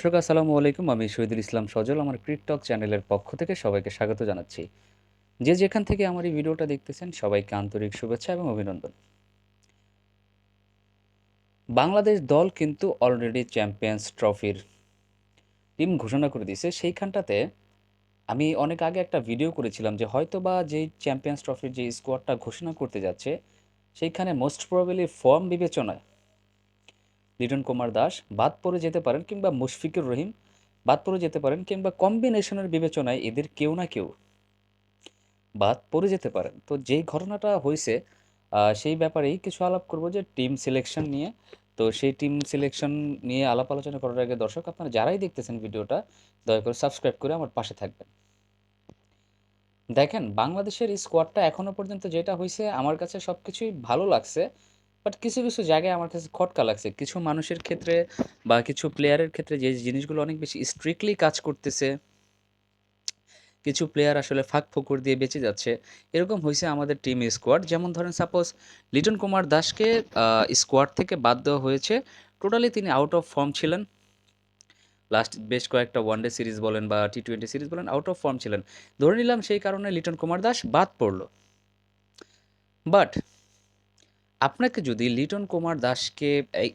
দর্শক, আসসালামু আলাইকুম। আমি শহীদুল ইসলাম সজল, আমার ক্রিকটক চ্যানেলের পক্ষ থেকে সবাইকে স্বাগত জানাচ্ছি। যে যেখান থেকে আমার এই ভিডিওটা দেখতেছেন, সবাইকে আন্তরিক শুভেচ্ছা এবং অভিনন্দন। বাংলাদেশ দল কিন্তু অলরেডি চ্যাম্পিয়ন্স ট্রফির টিম ঘোষণা করে দিয়েছে। সেইখানটাতে আমি অনেক আগে একটা ভিডিও করেছিলাম যে হয়তো বা যেই চ্যাম্পিয়ন্স ট্রফির যে স্কোয়াডটা ঘোষণা করতে যাচ্ছে, সেইখানে মোস্ট প্রবাবলি ফর্ম বিবেচনায় লিটন কুমার দাস, বাদ পড়ে যেতে পারেন কিংবা মুশফিকুর রহিম, বাদ পড়ে যেতে পারেন কিংবা কম্বিনেশনের বিবেচনায় এদের কেউ না কেউ বাদ পড়ে যেতে পারেন। তো যেই ঘটনাটা হয়েছে সেই ব্যাপারেই কিছু আলাপ করব যে টিম সিলেকশন নিয়ে। তো সেই টিম সিলেকশন নিয়ে আলাপ আলোচনা করার আগে দর্শক, আপনারা যারাই দেখতেছেন ভিডিওটা, দয়া করে সাবস্ক্রাইব করে আমার পাশে থাকবেন। দেখেন, বাংলাদেশের স্কোয়াডটা এখনও পর্যন্ত যেটা হয়েছে আমার কাছে সব কিছুই ভালো লাগছে। বাট কিছু কিছু জায়গায় আমার কাছে খটকা লাগছে। কিছু মানুষের ক্ষেত্রে বা কিছু প্লেয়ারের ক্ষেত্রে যে জিনিসগুলো অনেক বেশি স্ট্রিক্টলি কাজ করতেছে, কিছু প্লেয়ার আসলে ফাঁক ফোকর দিয়ে বেঁচে যাচ্ছে। এরকম হয়েছে আমাদের টিম স্কোয়াড যেমন ধরেন সাপোজ লিটন কুমার দাসকে স্কোয়াড থেকে বাদ দেওয়া হয়েছে। টোটালি তিনি আউট অফ ফর্ম ছিলেন। লাস্ট বেশ কয়েকটা ওয়ানডে সিরিজ বলেন বা টি টোয়েন্টি সিরিজ বলেন আউট অফ ফর্ম ছিলেন। ধরে নিলাম সেই কারণে লিটন কুমার দাস বাদ পড়ল। বাট আপনাকে যদি লিটন কুমার দাসকে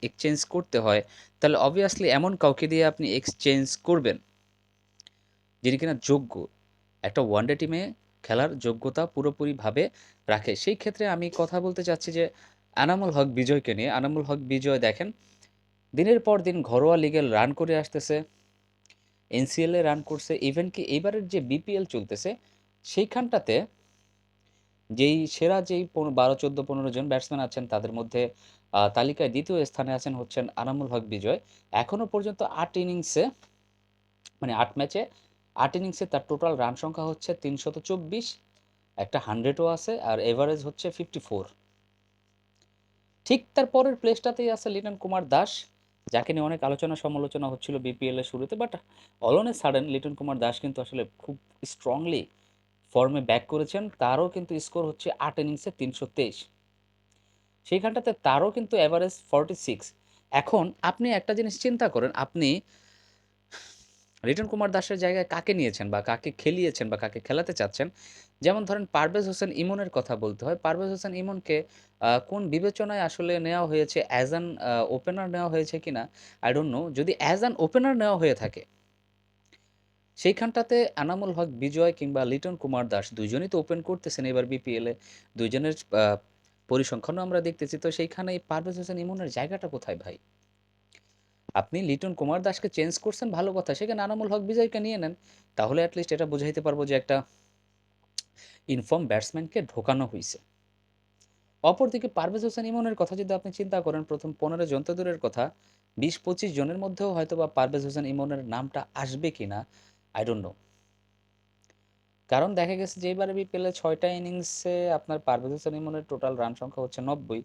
এক্সচেঞ্জ করতে হয়, তাহলে অবভিয়াসলি এমন কাউকে দিয়ে আপনি এক্সচেঞ্জ করবেন, যিনি কিনা যোগ্য। একটা ওয়ানডে টিমে খেলার যোগ্যতা পুরোপুরিভাবে রাখে। সেই ক্ষেত্রে আমি কথা বলতে চাচ্ছি যে, আনামুল হক বিজয়কে নিয়ে। আনামুল হক বিজয় দেখেন, দিনের পর দিন ঘরোয়া লিগে রান করে আসতেছে এনসিএলে রান করছে ইভেন কি এইবারের যে বিপিএল চলতেছে, সেইখানটাতে যেই সেরা যেই বারো, চোদ্দ, পনেরো জন ব্যাটসম্যান আছেন, তাদের মধ্যে তালিকায় দ্বিতীয় স্থানে আছেন হচ্ছেন আনামুল হক বিজয়। এখনও পর্যন্ত আট ইনিংসে মানে আট ম্যাচে, আট ইনিংসে তার টোটাল রান সংখ্যা হচ্ছে তিনশত চব্বিশ, একটা হান্ড্রেডও আছে, আর এভারেজ হচ্ছে ফিফটি ফোর ঠিক তার পরের প্লেসটাতেই আছে লিটন কুমার দাস, যাকে নিয়ে অনেক আলোচনা সমালোচনা হচ্ছিল বিপিএল এর শুরুতে but all of a sudden Liton Kumar Das কিন্তু আসলে খুব স্ট্রংলি ফর্মে ব্যাক করেছেন, তারও কিন্তু স্কোর হচ্ছে আট ইনিংসে তিনশো তেইশ। সেইখানটাতে তারও কিন্তু অ্যাভারেজ ফর্টি সিক্স এখন আপনি একটা জিনিস চিন্তা করেন, আপনি রিটন কুমার দাসের জায়গায় কাকে নিয়েছেন বা কাকে খেলিয়েছেন বা কাকে খেলাতে চাচ্ছেন? যেমন ধরেন পারভেজ হোসেন ইমনের কথা বলতে হয়। পারভেজ হোসেন ইমনকে কোন বিবেচনায় আসলে নেওয়া হয়েছে? অ্যাজ অ্যান ওপেনার নেওয়া হয়েছে কিনা? আই ডোন্ট নো যদি অ্যাজ অ্যান ওপেনার নেওয়া হয়ে থাকে সেইখানটাতে আনামুল হক, বিজয় কিংবা লিটন কুমার দাস দুইজনই তো ওপেন করতেছেন এবার বিপিএলে দুইজনের পরিসংখ্যানও আমরা দেখতেছি। তো সেইখানে পারভেজ হোসেন ইমনের জায়গাটা কোথায় ভাই? আপনি লিটন কুমার দাসকে চেঞ্জ করছেন, ভালো কথা। সেখানে আনামুল হক, বিজয়কে নিয়ে নেন। তাহলে অ্যাটলিস্ট এটা বোঝাইতে পারব যে একটা ইনফর্ম ব্যাটসম্যানকে ঢোকানো হয়েছে অপরদিকে পারভেজ হোসেন ইমনের কথা যদি আপনি চিন্তা করেন, প্রথম পনেরো জন দূরের কথা। বিশ পঁচিশ জনের মধ্যেও হয়তো বা পারভেজ হোসেন ইমনের নামটা আসবে কিনা আই ডোন্ট নো কারণ দেখা গেছে যে এবারে বিপিএলে ছয়টা ইনিংসে আপনার পারভেজ হোসেন ইমনের টোটাল রান সংখ্যা হচ্ছে নব্বই।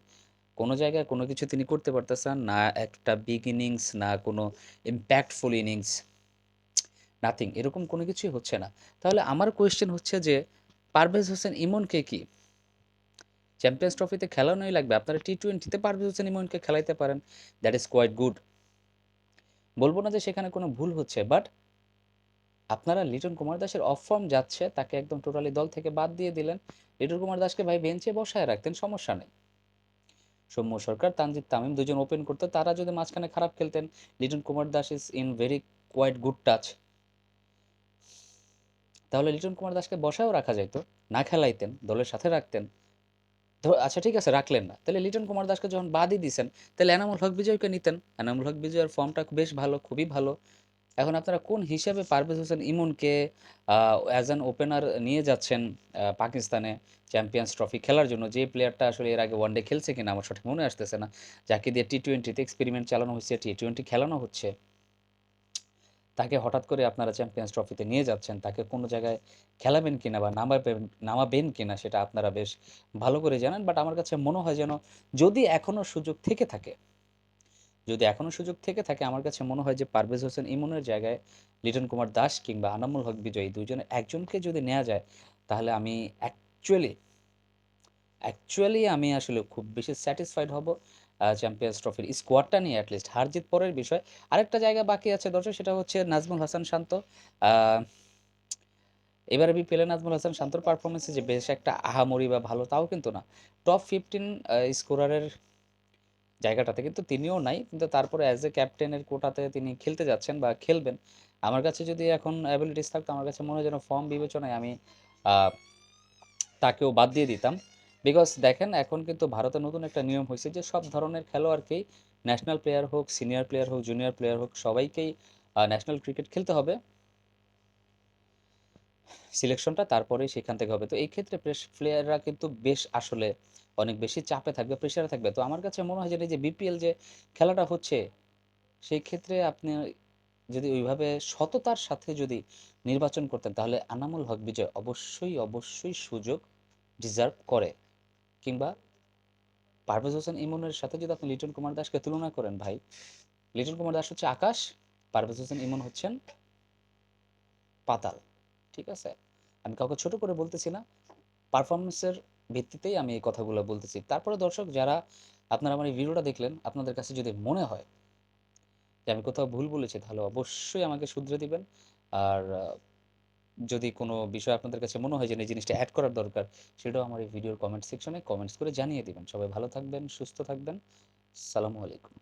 কোনো জায়গায় কোনো কিছু তিনি করতে পারতেছেন না, একটা বিগ ইনিংস না কোনো ইম্প্যাক্টফুল ইনিংস নাথিং এরকম কোনো কিছুই হচ্ছে না। তাহলে আমার কোয়েশ্চেন হচ্ছে যে পারভেজ হোসেন ইমনকে কি? চ্যাম্পিয়ন্স ট্রফিতে খেলানোই লাগবে। আপনারা টি টোয়েন্টিতে পারভেজ হোসেন ইমনকে খেলাইতে পারেন। দ্যাট ইজ কোয়াইট গুড বলব না যে সেখানে কোনো ভুল হচ্ছে বাট আপনারা লিটন কুমার দাসের অফ ফর্ম যাচ্ছে, তাকে একদম টোটালি দল থেকে বাদ দিয়ে দিলেন। লিটন কুমার দাসকে ভাই বেঞ্চে বসায় রাখতেন, সমস্যা নেই। সৌম্য সরকার, তানজিদ তামিম দুজন ওপেন করতো, তারা যদি মাঝখানে খারাপ খেলতেন, Liton Kumar Das is in very quite good touch তাহলে লিটন কুমার দাসকে বসায়ও রাখা যাইতো, না খেলাইতেন, দলের সাথে রাখতেন। আচ্ছা ঠিক আছে, রাখলেন না। তাহলে লিটন কুমার দাসকে যখন বাদই দিছেন, তাহলে এনামুল হক বিজয়কে নিতেন। এনামুল হক বিজয়ের ফর্মটা বেশ ভালো, খুবই ভালো। এখন আপনারা কোন হিসাবে পারভেজ হোসেন ইমনকে অ্যাজ অ্যান ওপেনার নিয়ে যাচ্ছেন পাকিস্তানে চ্যাম্পিয়ন্স ট্রফি খেলার জন্য? যে প্লেয়ারটা আসলে এর আগে ওয়ানডে খেলছে কিনা আমার সঠিক মনে আসতেছে না। যাকে দিয়ে টি টোয়েন্টিতে এক্সপেরিমেন্ট চালানো হচ্ছে টি টোয়েন্টি খেলানো হচ্ছে, তাকে হঠাৎ করে আপনারা চ্যাম্পিয়ন্স ট্রফিতে নিয়ে যাচ্ছেন, তাকে কোনো জায়গায় খেলাবেন কিনা বা নামাবেন নামাবেন কিনা সেটা আপনারা বেশ ভালো করে জানেন। বাট আমার কাছে মনে হয় যেন যদি এখনও সুযোগ থেকে থাকে যদি এখনও সুযোগ থেকে থাকে, আমার কাছে মনে হয় যে পারভেজ হোসেন ইমনের জায়গায় লিটন কুমার দাস কিংবা আনামুল হক বিজয়ী দুজনে একজনকে যদি নেওয়া যায়, তাহলে আমি অ্যাকচুয়ালি অ্যাকচুয়ালি আমি আসলে খুব বেশি স্যাটিসফাইড হব চ্যাম্পিয়ন্স ট্রফির স্কোয়াডটা নিয়ে অ্যাটলিস্ট হার জিত পরের বিষয়। আরেকটা জায়গা বাকি আছে দর্শক, সেটা হচ্ছে নাজমুল হাসান শান্ত। এবারে বিপিএলে নাজমুল হাসান শান্তর পারফরমেন্সে যে বেশ একটা আহামরি বা ভালো, তাও কিন্তু না। টপ ফিফটিন স্কোরারের জায়গাটাতে। কিন্তু তিনিও নাই। কিন্তু তারপরে অ্যাজ এ ক্যাপ্টেনের কোটাতে তিনি খেলতে যাচ্ছেন বা খেলবেন। আমার কাছে যদি এখন অ্যাবিলিটিস থাকতো, আমার কাছে মনে হয় যেন ফর্ম বিবেচনায় আমি তাকেও বাদ দিয়ে দিতাম। বিকজ দেখেন, এখন কিন্তু ভারতে নতুন একটা নিয়ম হয়েছে যে সব ধরনের খেলোয়াড়কেই ন্যাশনাল প্লেয়ার হোক সিনিয়র প্লেয়ার হোক জুনিয়র প্লেয়ার হোক, সবাইকেই ন্যাশনাল ক্রিকেট খেলতে হবে। সিলেকশনটা তারপরেই সেখান থেকে হবে। তো এই ক্ষেত্রে প্লেয়াররা কিন্তু বেশ আসলে অনেক বেশি চাপে থাকবে প্রেশারে থাকবে। তো আমার কাছে মনে হয় যে যে বিপিএল যে খেলাটা হচ্ছে, সেই ক্ষেত্রে আপনি যদি ওইভাবে সততার সাথে যদি নির্বাচন করতেন, তাহলে আনামুল হক বিজয় অবশ্যই অবশ্যই সুযোগ ডিজার্ভ করে। কিংবা পারভেজ হোসেন ইমনের সাথে যদি আপনি লিটন কুমার দাসকে তুলনা করেন ভাই, লিটন কুমার দাস হচ্ছে আকাশ, পারভেজ হোসেন ইমন হচ্ছেন পাতাল, ঠিক আছে? আমি কাউকে ছোট করে বলতেছি না পারফরমেন্সের ভিত্তিতেই আমি এই কথাগুলো বলতেছি। তারপরে দর্শক, যারা আপনারা আমার এই ভিডিওটা দেখলেন, আপনাদের কাছে যদি মনে হয় যে আমি কোথাও ভুল বলেছি, তাহলে অবশ্যই আমাকে শুধরে দিবেন। আর যদি কোনো বিষয় আপনাদের কাছে মনে হয় যে এই জিনিসটা অ্যাড করার দরকার, সেটাও আমার এই ভিডিওর কমেন্ট সেকশনে কমেন্টস করে জানিয়ে দিবেন। সবাই ভালো থাকবেন, সুস্থ থাকবেন। সালামু আলাইকুম।